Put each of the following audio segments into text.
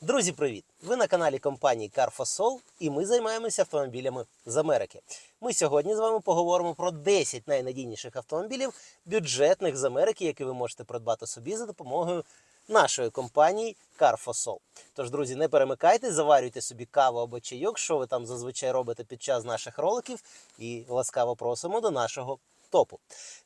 Друзі, привіт! Ви на каналі компанії Carfosol і ми займаємося автомобілями з Америки. Ми сьогодні з вами поговоримо про 10 найнадійніших автомобілів бюджетних з Америки, які ви можете придбати собі за допомогою нашої компанії Carfosol. Тож, друзі, не перемикайте, заварюйте собі каву або чайок, що ви там зазвичай робите під час наших роликів, і ласкаво просимо до нашого топу.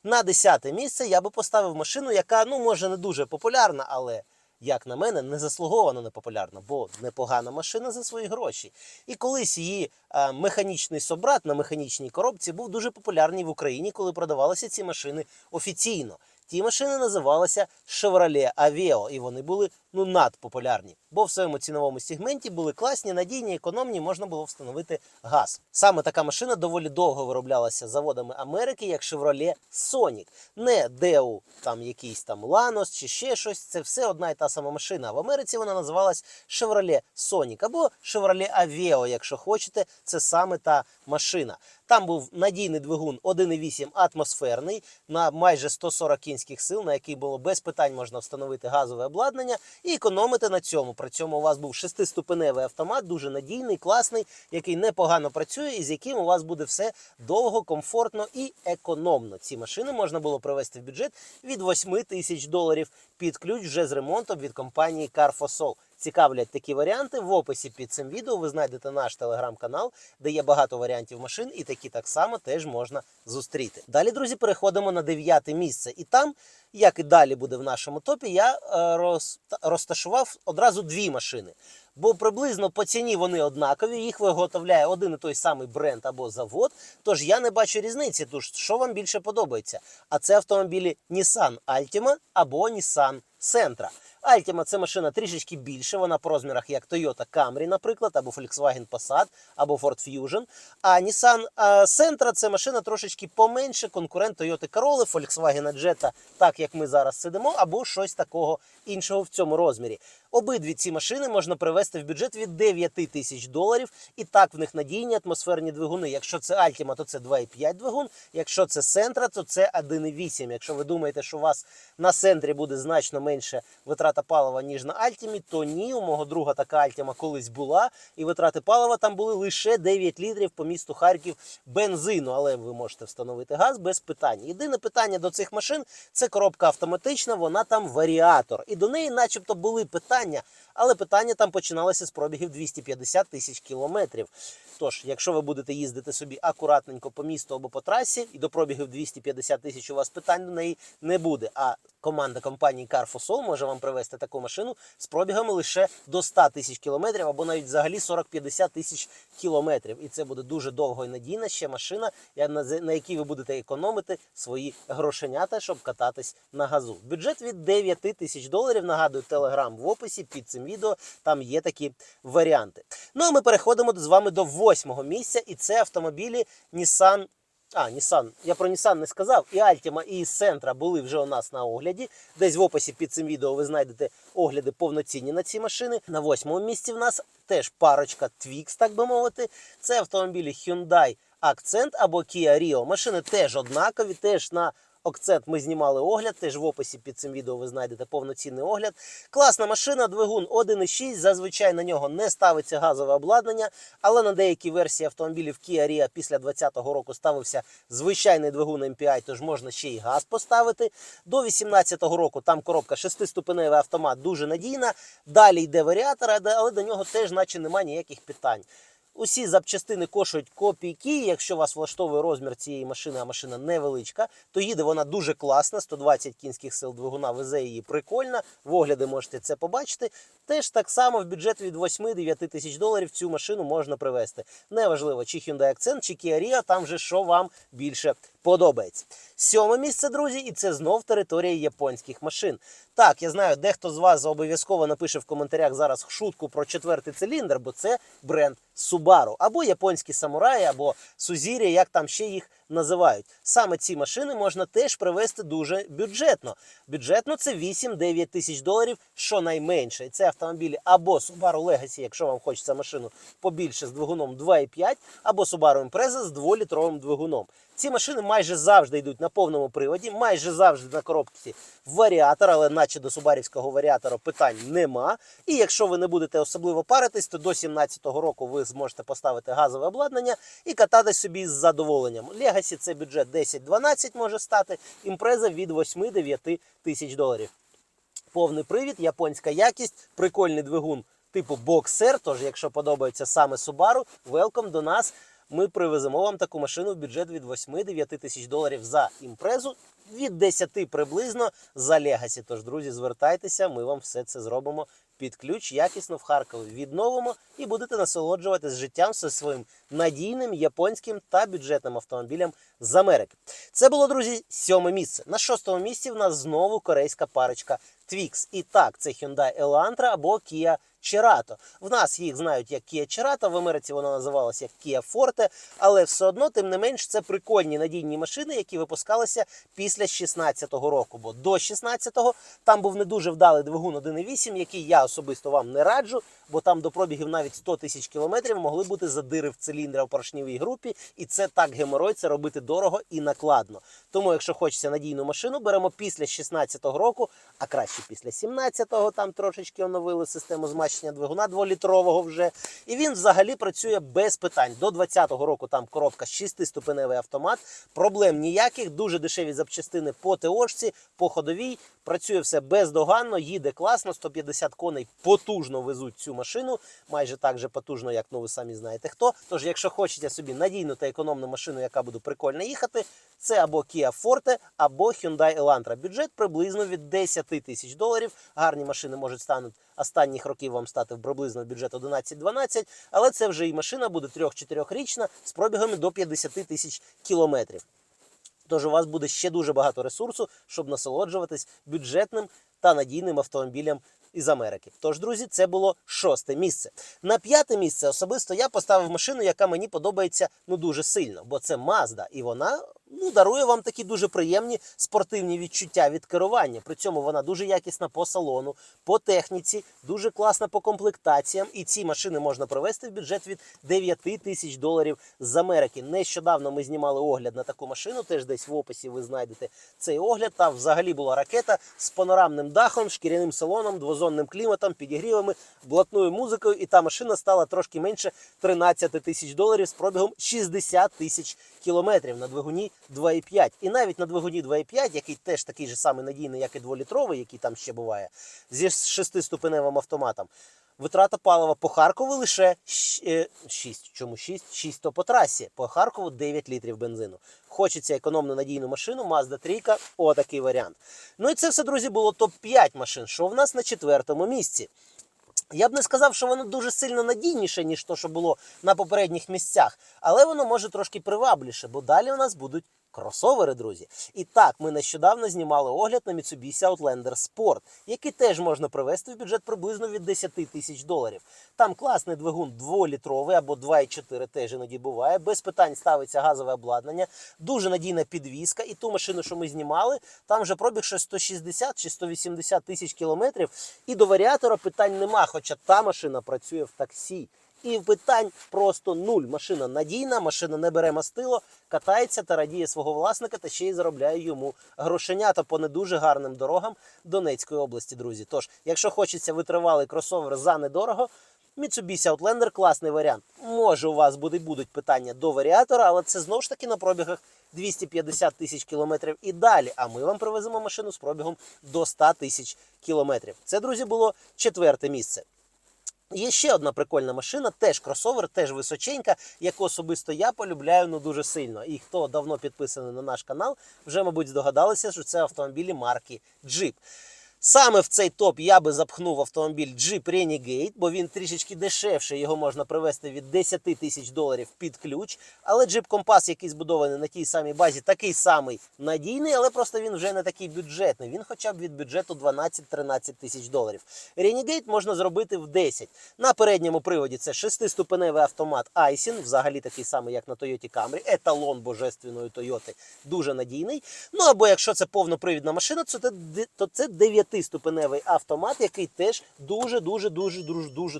На 10 місце я би поставив машину, яка ну може не дуже популярна, але як на мене, не заслуговано не популярна, бо непогана машина за свої гроші. І колись її е, механічний собрат на механічній коробці був дуже популярний в Україні, коли продавалися ці машини офіційно. Ті машини називалися Chevrolet Aveo, і вони були ну надпопулярні, бо в своєму ціновому сегменті були класні, надійні, економні, можна було встановити газ. Саме така машина доволі довго вироблялася заводами Америки, як Chevrolet Sonic. Не Deu, там якийсь там Lanos чи ще щось. Це все одна і та сама машина. В Америці вона називалась Chevrolet Sonic або Chevrolet Aveo, якщо хочете, це саме та машина. Там був надійний двигун 1,8 атмосферний на майже 140 кінських сил, на який було без питань можна встановити газове обладнання і економити на цьому. При цьому у вас був шестиступеневий автомат, дуже надійний, класний, який непогано працює, і з яким у вас буде все довго, комфортно і економно. Ці машини можна було привезти в бюджет від 8 тисяч доларів під ключ вже з ремонтом від компанії Carfosol. Цікавлять такі варіанти. В описі під цим відео ви знайдете наш телеграм-канал, де є багато варіантів машин, і такі так само теж можна зустріти. Далі, друзі, переходимо на дев'яте місце. І там, як і далі буде в нашому топі, я е, роз, розташував одразу дві машини. Бо приблизно по ціні вони однакові, їх виготовляє один і той самий бренд або завод. Тож я не бачу різниці. Тож що вам більше подобається? А це автомобілі Nissan Altima або Nissan Sentra. Altima – це машина трішечки більше, вона по розмірах як Toyota Camry, наприклад, або Volkswagen Passat, або Ford Fusion. А Nissan Sentra – це машина трошечки поменше, конкурент Toyota Corolla, Volkswagen Jetta, так як ми зараз сидимо, або щось такого іншого в цьому розмірі. Обидві ці машини можна привести в бюджет від 9 тисяч доларів. І так в них надійні атмосферні двигуни. Якщо це Altima, то це 2,5 двигун. Якщо це Sentra, то це 1,8. Якщо ви думаєте, що у вас на Sentra буде значно менше витрата палива, ніж на Altima, то ні. У мого друга така Altima колись була. І витрати палива там були лише 9 літрів по місту Харків бензину. Але ви можете встановити газ без питань. Єдине питання до цих машин це коробка автоматична, вона там варіатор. І до неї, начебто, були питання. 아니야. Але питання там починалося з пробігів 250 тисяч кілометрів. Тож, якщо ви будете їздити собі акуратненько по місту або по трасі, і до пробігів 250 тисяч у вас питань до неї не буде. А команда компанії Carfosol може вам привезти таку машину з пробігами лише до 100 тисяч кілометрів, або навіть взагалі 40-50 тисяч кілометрів. І це буде дуже довго і надійна ще машина, на якій ви будете економити свої грошенята, щоб кататись на газу. Бюджет від 9 тисяч доларів. Нагадую, телеграм в описі під цим відео. Там є такі варіанти. Ну а ми переходимо з вами до восьмого місця, і це автомобілі Nissan. А, Nissan. Я про Nissan не сказав. І Altima, і Sentra були вже у нас на огляді. Десь в описі під цим відео ви знайдете огляди повноцінні на ці машини. На восьмому місці в нас теж парочка Twix, так би мовити. Це автомобілі Hyundai Accent або Kia Rio. Машини теж однакові, теж на Акцент ми знімали огляд, теж в описі під цим відео ви знайдете повноцінний огляд. Класна машина, двигун 1.6. Зазвичай на нього не ставиться газове обладнання, але на деякі версії автомобілів Kia Rio після 2020 року ставився звичайний двигун MPI, тож можна ще й газ поставити. До 2018 року там коробка шестиступеневий автомат дуже надійна. Далі йде варіатор, але до нього теж наче немає ніяких питань. Усі запчастини коштують копійки. Якщо вас влаштовує розмір цієї машини, а машина невеличка, то їде вона дуже класна. 120 кінських сил двигуна везе її прикольно. В огляди можете це побачити. Теж так само в бюджет від 8-9 тисяч доларів цю машину можна привезти. Неважливо, чи Hyundai Accent, чи Kia Rio, там вже що вам більше подобається. Сьоме місце, друзі, і це знов територія японських машин. Так, я знаю, дехто з вас обов'язково напише в коментарях зараз шутку про четвертий циліндр, бо це бренд Subaru. Або японські самураї, або Сузірі, як там ще їх називають. Саме ці машини можна теж привезти дуже бюджетно. Бюджетно це 8-9 тисяч доларів, що найменше. І це автомобілі або Subaru Legacy, якщо вам хочеться машину побільше з двигуном 2,5, або Subaru Impreza з 2-літровим двигуном. Ці машини майже завжди йдуть на повному приводі, майже завжди на коробці варіатор, але наче до субарівського варіатора питань нема. І якщо ви не будете особливо паритись, то до 17-го року ви зможете поставити газове обладнання і кататись собі з задоволенням. Legacy це бюджет 10-12 може стати, імпреза від 8-9 тисяч доларів. Повний привід, японська якість, прикольний двигун типу боксер. Тож, якщо подобається саме Subaru, велком до нас. Ми привеземо вам таку машину в бюджет від 8-9 тисяч доларів за імпрезу, від 10 приблизно за Legacy. Тож, друзі, звертайтеся, ми вам все це зробимо під ключ, якісно в Харкові відновимо і будете насолоджуватись життям зі своїм надійним японським та бюджетним автомобілем з Америки. Це було, друзі, сьоме місце. На шостому місці в нас знову корейська парочка Twix. І так, це Hyundai Elantra або Kia Cerato. В нас їх знають як Kia Cerato, в Америці вона називалася як Kia Forte, але все одно, тим не менш, це прикольні надійні машини, які випускалися після 16-го року. Бо до 16-го там був не дуже вдалий двигун 1.8, який я особисто вам не раджу, бо там до пробігів навіть 100 тисяч кілометрів могли бути задири в циліндра в поршневій групі, і це так геморой, це робити дорого і накладно. Тому, якщо хочеться надійну машину, беремо після 16-го року, а краще після 17-го, там трошечки оновили систему змащення двигуна 2-літрового вже. І він взагалі працює без питань. До 20-го року там коробка 6-ступеневий автомат, проблем ніяких, дуже дешеві запчастини по ТОшці, по ходовій. Працює все бездоганно, їде класно, 150 коней потужно везуть цю машину, майже так же потужно, як ну ви самі знаєте хто. Тож, якщо хочете собі надійну та економну машину, яка буде прикольно їхати, це або Kia Forte, або Hyundai Elantra. Бюджет приблизно від 10 тисяч доларів. Гарні машини можуть стануть останніх років вам стати приблизно бюджет 11-12, але це вже і машина буде 3-4 річна з пробігами до 50 тисяч кілометрів. Тож у вас буде ще дуже багато ресурсу, щоб насолоджуватись бюджетним та надійним автомобілям із Америки. Тож, друзі, це було шосте місце. На п'яте місце особисто я поставив машину, яка мені подобається ну дуже сильно, бо це Mazda, і вона ну дарує вам такі дуже приємні спортивні відчуття від керування. При цьому вона дуже якісна по салону, по техніці, дуже класна по комплектаціям. І ці машини можна провести в бюджет від 9 тисяч доларів з Америки. Нещодавно ми знімали огляд на таку машину. Теж десь в описі ви знайдете цей огляд. Там взагалі була ракета з панорамним дахом, шкіряним салоном, двозонним кліматом, підігрівами, блатною музикою. І та машина стала трошки менше 13 тисяч доларів з пробігом 60 тисяч кілометрів на двигуні 2,5. І навіть на двигуні 2,5, який теж такий же самий надійний, як і 2-літровий, який там ще буває, зі 6-ступеневим автоматом. Витрата палива по Харкову лише 6. Чому 6? 6 то по трасі. По Харкову 9 літрів бензину. Хочеться економну надійну машину, Mazda 3, отакий варіант. Ну і це все, друзі, було топ-5 машин, що в нас на четвертому місці. Я б не сказав, що воно дуже сильно надійніше, ніж то, що було на попередніх місцях, але воно може трошки привабліше, бо далі у нас будуть кросовери, друзі. І так, ми нещодавно знімали огляд на Mitsubishi Outlander Sport, який теж можна привести в бюджет приблизно від 10 тисяч доларів. Там класний двигун 2-літровий або 2,4 теж іноді буває. Без питань ставиться газове обладнання, дуже надійна підвізка. І ту машину, що ми знімали, там вже пробіг щось 160 чи 180 тисяч кілометрів. І до варіатора питань нема, хоча та машина працює в таксі. І питань просто нуль. Машина надійна, машина не бере мастило, катається та радіє свого власника та ще й заробляє йому грошенята по не дуже гарним дорогам Донецької області, друзі. Тож, якщо хочеться витривалий кросовер за недорого, Mitsubishi Outlander класний варіант. Може, у вас буде, будуть питання до варіатора, але це знову ж таки на пробігах 250 тисяч кілометрів і далі. А ми вам привеземо машину з пробігом до 100 тисяч кілометрів. Це, друзі, було четверте місце. Є ще одна прикольна машина, теж кросовер, теж височенька, яку особисто я полюбляю ну дуже сильно. І хто давно підписаний на наш канал, вже, мабуть, здогадалися, що це автомобілі марки Jeep. Саме в цей топ я би запхнув автомобіль Jeep Renegade, бо він трішечки дешевше, його можна привезти від 10 тисяч доларів під ключ. Але Jeep Compass, який збудований на тій самій базі, такий самий надійний, але просто він вже не такий бюджетний. Він хоча б від бюджету 12-13 тисяч доларів. Renegade можна зробити в 10. На передньому приводі це шестиступеневий автомат Aisin, взагалі такий самий, як на Toyota Camry, еталон божественної Toyota, дуже надійний. Ну або якщо це повнопривідна машина, то це, де- то це дев'ятиступеневий автомат, який теж дуже, дуже, дуже, дуже, дуже,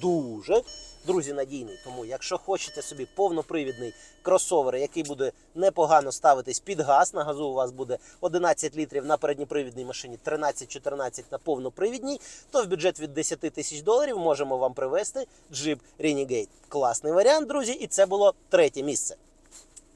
дуже, друзі, надійний. Тому, якщо хочете собі повнопривідний кросовер, який буде непогано ставитись під газ, на газу у вас буде 11 літрів на передньопривідній машині, 13-14 на повнопривідній, то в бюджет від 10 тисяч доларів можемо вам привезти Jeep Renegade. Класний варіант, друзі, і це було третє місце.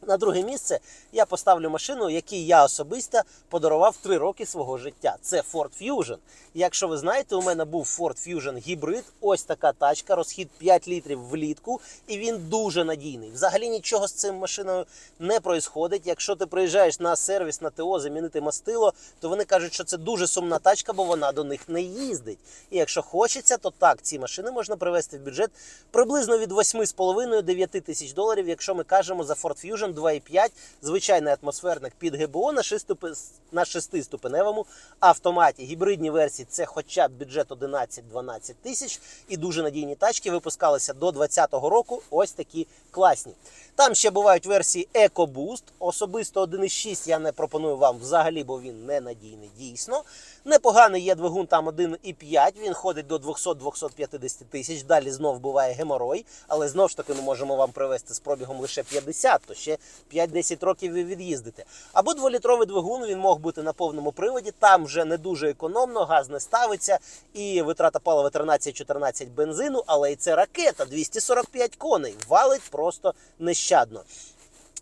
На друге місце я поставлю машину, якій я особисто подарував 3 роки свого життя. Це Ford Fusion. Якщо ви знаєте, у мене був Ford Fusion гібрид. Ось така тачка, розхід 5 літрів влітку, і він дуже надійний. Взагалі нічого з цим машиною не происходить. Якщо ти приїжджаєш на сервіс на ТО замінити мастило, то вони кажуть, що це дуже сумна тачка, бо вона до них не їздить. І якщо хочеться, то так, ці машини можна привезти в бюджет приблизно від 8,5-9 тисяч доларів, якщо ми кажемо за Ford Fusion 2,5, звичайний атмосферник під ГБО на 6-ступе- на 6-ступеневому автоматі. Гібридні версії це хоча б бюджет 11-12 тисяч і дуже надійні тачки випускалися до 2020 року. Ось такі класні. Там ще бувають версії EcoBoost. Особисто 1.6 я не пропоную вам взагалі, бо він не надійний дійсно. Непоганий є двигун там 1.5, він ходить до 200-250 тисяч. Далі знов буває геморой, але знов ж таки ми можемо вам привезти з пробігом лише 50, то ще 5-10 років ви від'їздите. Або дволітровий двигун він мог бути на повному приводі. Там вже не дуже економно, газ не ставиться, і витрата палива 13-14 бензину, але і це ракета 245 коней. Валить просто нещадно.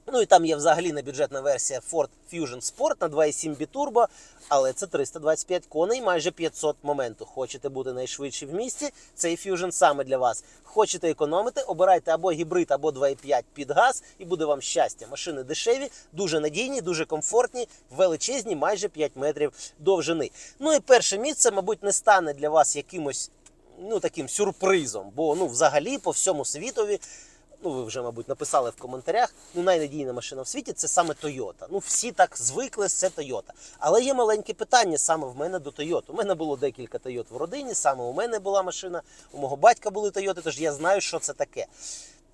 Ну і там є взагалі небюджетна версія Ford Fusion Sport на 2,7 бітурбо, але це 325 коней, майже 500 моменту. Хочете бути найшвидші в місті? Цей Fusion саме для вас. Хочете економити, обирайте або гібрид, або 2,5 під газ, і буде вам щастя. Машини дешеві, дуже надійні, дуже комфортні, величезні, майже 5 метрів довжини. Ну і перше місце, мабуть, не стане для вас якимось ну таким сюрпризом, бо ну взагалі по всьому світові. Ну, ви вже, мабуть, написали в коментарях. Ну, найнадійна машина в світі це саме Toyota. Ну, всі так звикли, це Toyota. Але є маленьке питання саме в мене до Toyota. У мене було декілька Toyota в родині, саме у мене була машина, у мого батька були Toyota, тож я знаю, що це таке.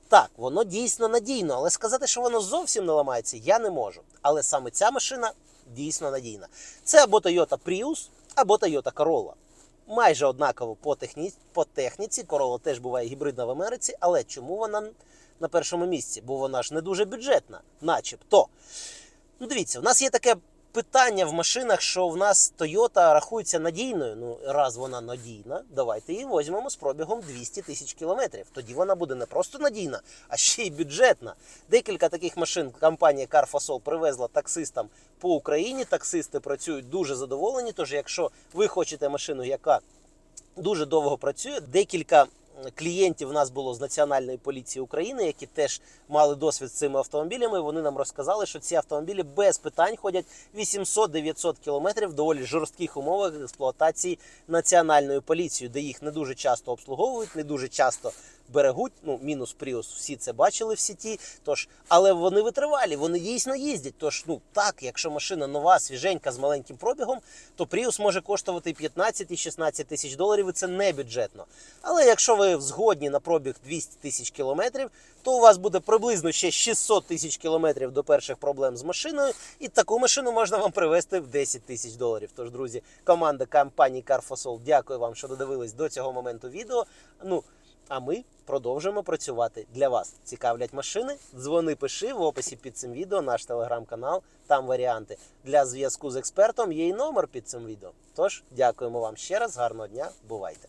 Так, воно дійсно надійно, але сказати, що воно зовсім не ламається, я не можу. Але саме ця машина дійсно надійна. Це або Toyota Prius, або Toyota Corolla. Майже однаково по, техні... по техніці. Corolla теж буває гібридна в Америці, але чому вона на першому місці? Бо вона ж не дуже бюджетна, начебто. Ну, дивіться, у нас є таке питання в машинах, що в нас Toyota рахується надійною. Ну, раз вона надійна, давайте її візьмемо з пробігом 200 тисяч кілометрів. Тоді вона буде не просто надійна, а ще й бюджетна. Декілька таких машин компанія Carfasol привезла таксистам по Україні. Таксисти працюють дуже задоволені. Тож, якщо ви хочете машину, яка дуже довго працює, декілька клієнтів у нас було з Національної поліції України, які теж мали досвід з цими автомобілями. Вони нам розказали, що ці автомобілі без питань ходять 800-900 кілометрів в доволі жорстких умовах експлуатації національною поліцією, де їх не дуже часто обслуговують, не дуже часто берегуть. Ну, мінус Пріус, всі це бачили в сіті. Тож, але вони витривалі, вони дійсно їздять. Тож, ну так, якщо машина нова, свіженька з маленьким пробігом, то Prius може коштувати 15 і 16 тисяч доларів, і це не бюджетно. Але якщо ви згодні на пробіг 200 тисяч кілометрів, то у вас буде приблизно ще 600 тисяч кілометрів до перших проблем з машиною, і таку машину можна вам привезти в 10 тисяч доларів. Тож, друзі, команда компанії Carfosol, дякую вам, що додивились до цього моменту відео. Ну, а ми продовжуємо працювати для вас. Цікавлять машини? Дзвони, пиши в описі під цим відео наш телеграм-канал. Там варіанти. Для зв'язку з експертом є і номер під цим відео. Тож, дякуємо вам ще раз, гарного дня, бувайте!